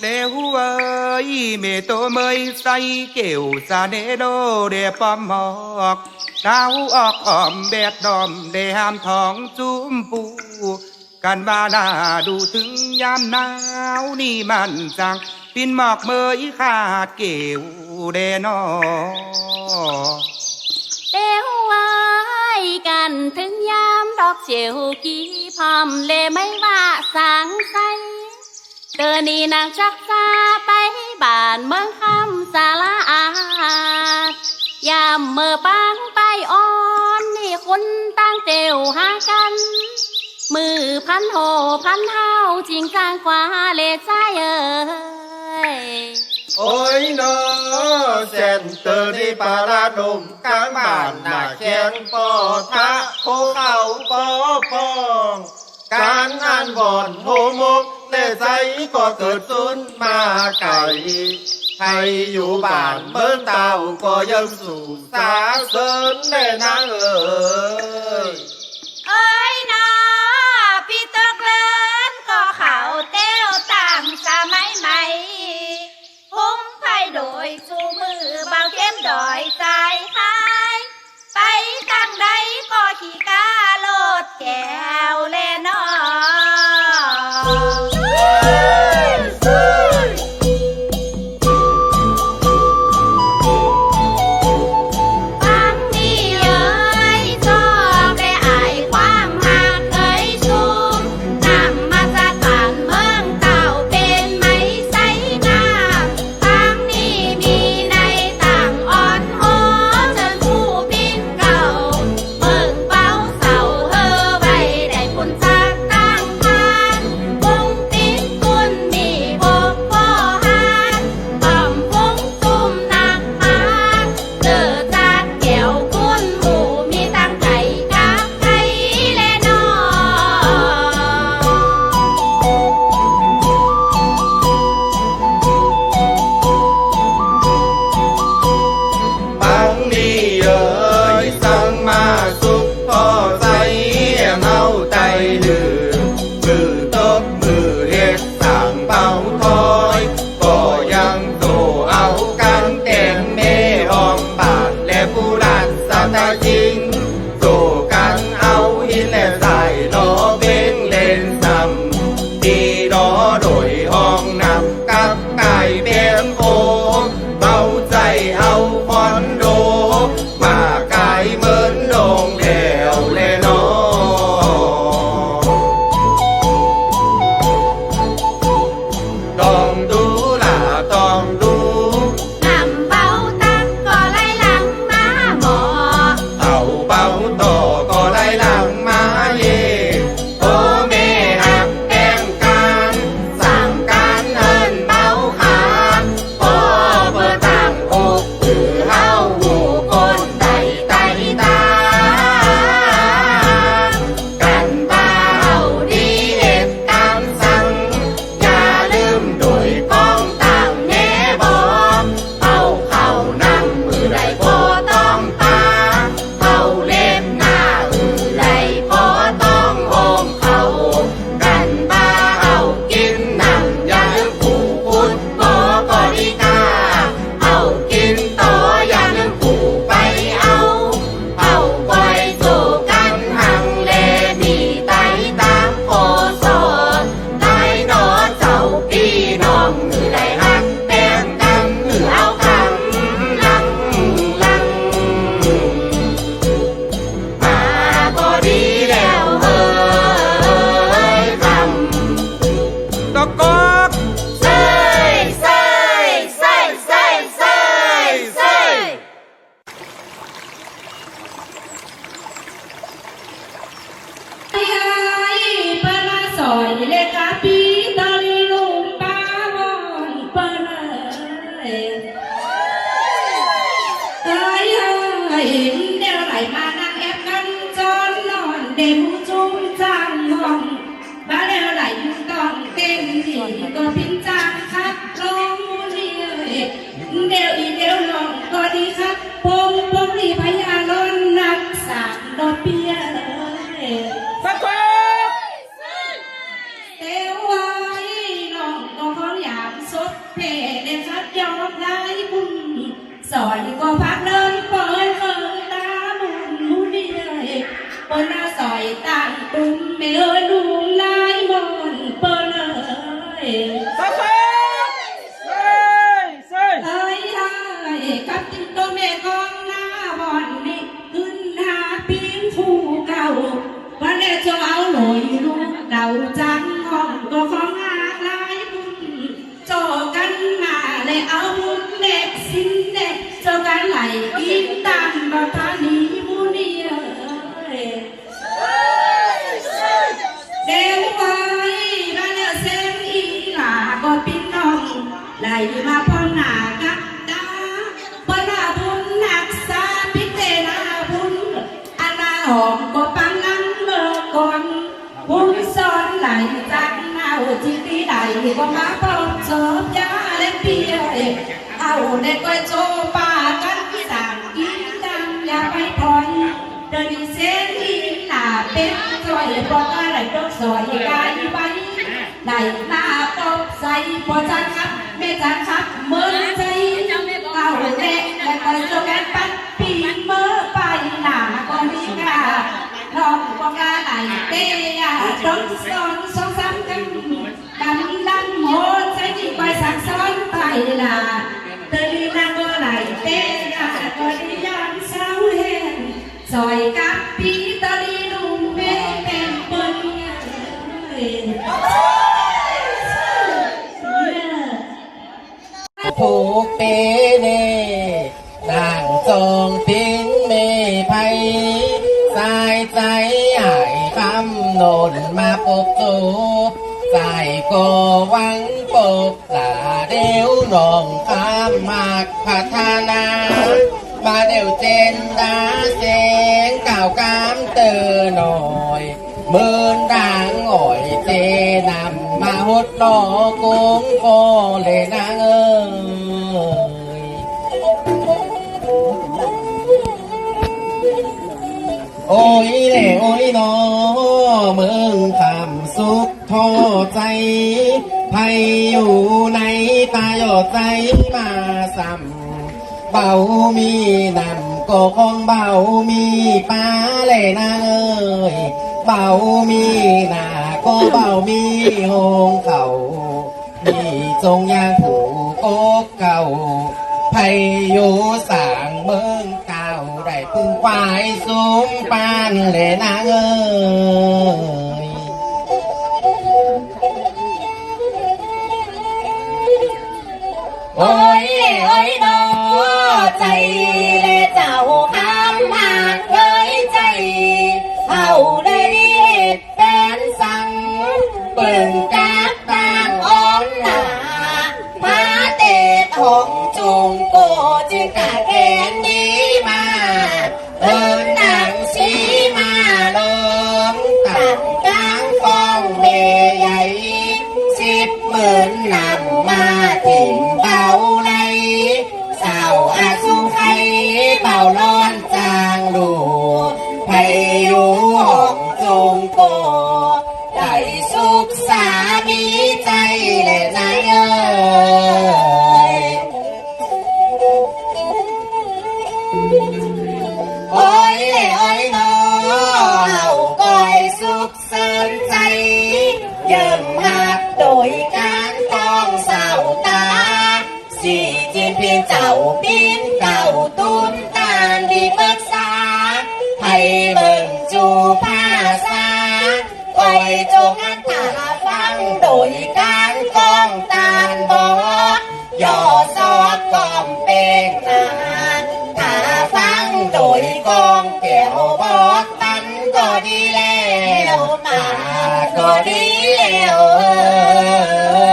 để huơi mẹ tô mới say kiểu xa để đô để pom họp đau ọc อม bẹt đòm để ดามทองจุ้มปูกันว่าหน้าดูถึงยามหนาวนี่มันจังปินหมอกเมยขาดเกวเดนอเดวไว้กันถึงยามดอกเจียวกี้พอมเลไม่ว่าสางใส เดินนีนางจักซาไปบ้านเมืองคำสาลาอายามเมื่อปางไปอ่อนนี่คนตั้งเตียวหากัน มือพันโหพันเท้าจิงกลางขวาเลใจเอ่ยโอ้ยเนอเซนเตอร์ที่ปาราดมกลางบ้านหน้าแข็งปอทะโคเข่าปอปอง การอ่านบ่อนโหมก แต่ใจก็เกิดสุนมาไก่ใครอยู่บ้านเมืองเต่าก็ยังสู่สาเสริญแน่นางเอ๋ 你那咖啡 giỏi có phát lên bởi khờ ta buồn muốn đi đời bởi na giỏi tặng cùng mẹ ơi đúng lại mòn bởi ơi cắp tin tô mẹ con na bọn đi cưng na biến phu cầu và để cho áo nổi lúc đầu ra ไหลมาพร้อหน้ากับตาปนาบุญหนักษาพิเตนาบุญอาณาหอมก็ปังนั้นเมื่อก่อนบุญสอนไหลจากเนาที่ที่ใดก็มาพบเจอยาและเปียเอาเด็กก็โจป่ากันสั่งกินจังอย่าไปถอยเดินเส้นอีหน้าเป็ดซอยบอกอะไรต้องซอยกายไปไหนหน้าปอบใส่พอจันครับ แม่จันครับเมื่อใจเอาเด็กและก็โจกันปัดปีเมื่อไปหน้าก็มีกาน้องบอกลาไหนเตยาต้องสอนสองสามกันดันดันโหดใจที่ไปสั่งสอนไปลาเตยนาก็ไหลเตยาก็ดียามเศร้าเห็นซอยกับ เปเนนางจองปินเมไพสายใจหายคำโนนมาปกจูใจก็วังปกลาเดียวน้องคำมมากพัฒนามาเดียวเจนดาเสียงก่าวกามเตอหน่อยหมื่นด่างอ่อยเจนำมาหดนอกุ้งโกเลยนางเอ นอเมืองคำสุขท้อใจไพอยู่ในตาหยอดใจมาซ้ำเบามีนำก็ของเบามีป้าเล่นาเอ้ยเบามีหน้าก็เบามีหงเขามีจงยางผูกกเก่าไพอยู่สางเมืองเก่า ได้พึ่งควายสูง ได้สุขสามีใจและนายเอ้ยโอ้ยเล่โอ้ยนอเฮาก้อยสุขเสริญใจเยิ่มหักโดยการต้องเศร้าตาสี่จินพียงเจ้าปีนเก่าตุ้มตานดีปรึกษาให้เบิ่ง ก็ดีแล้วเออ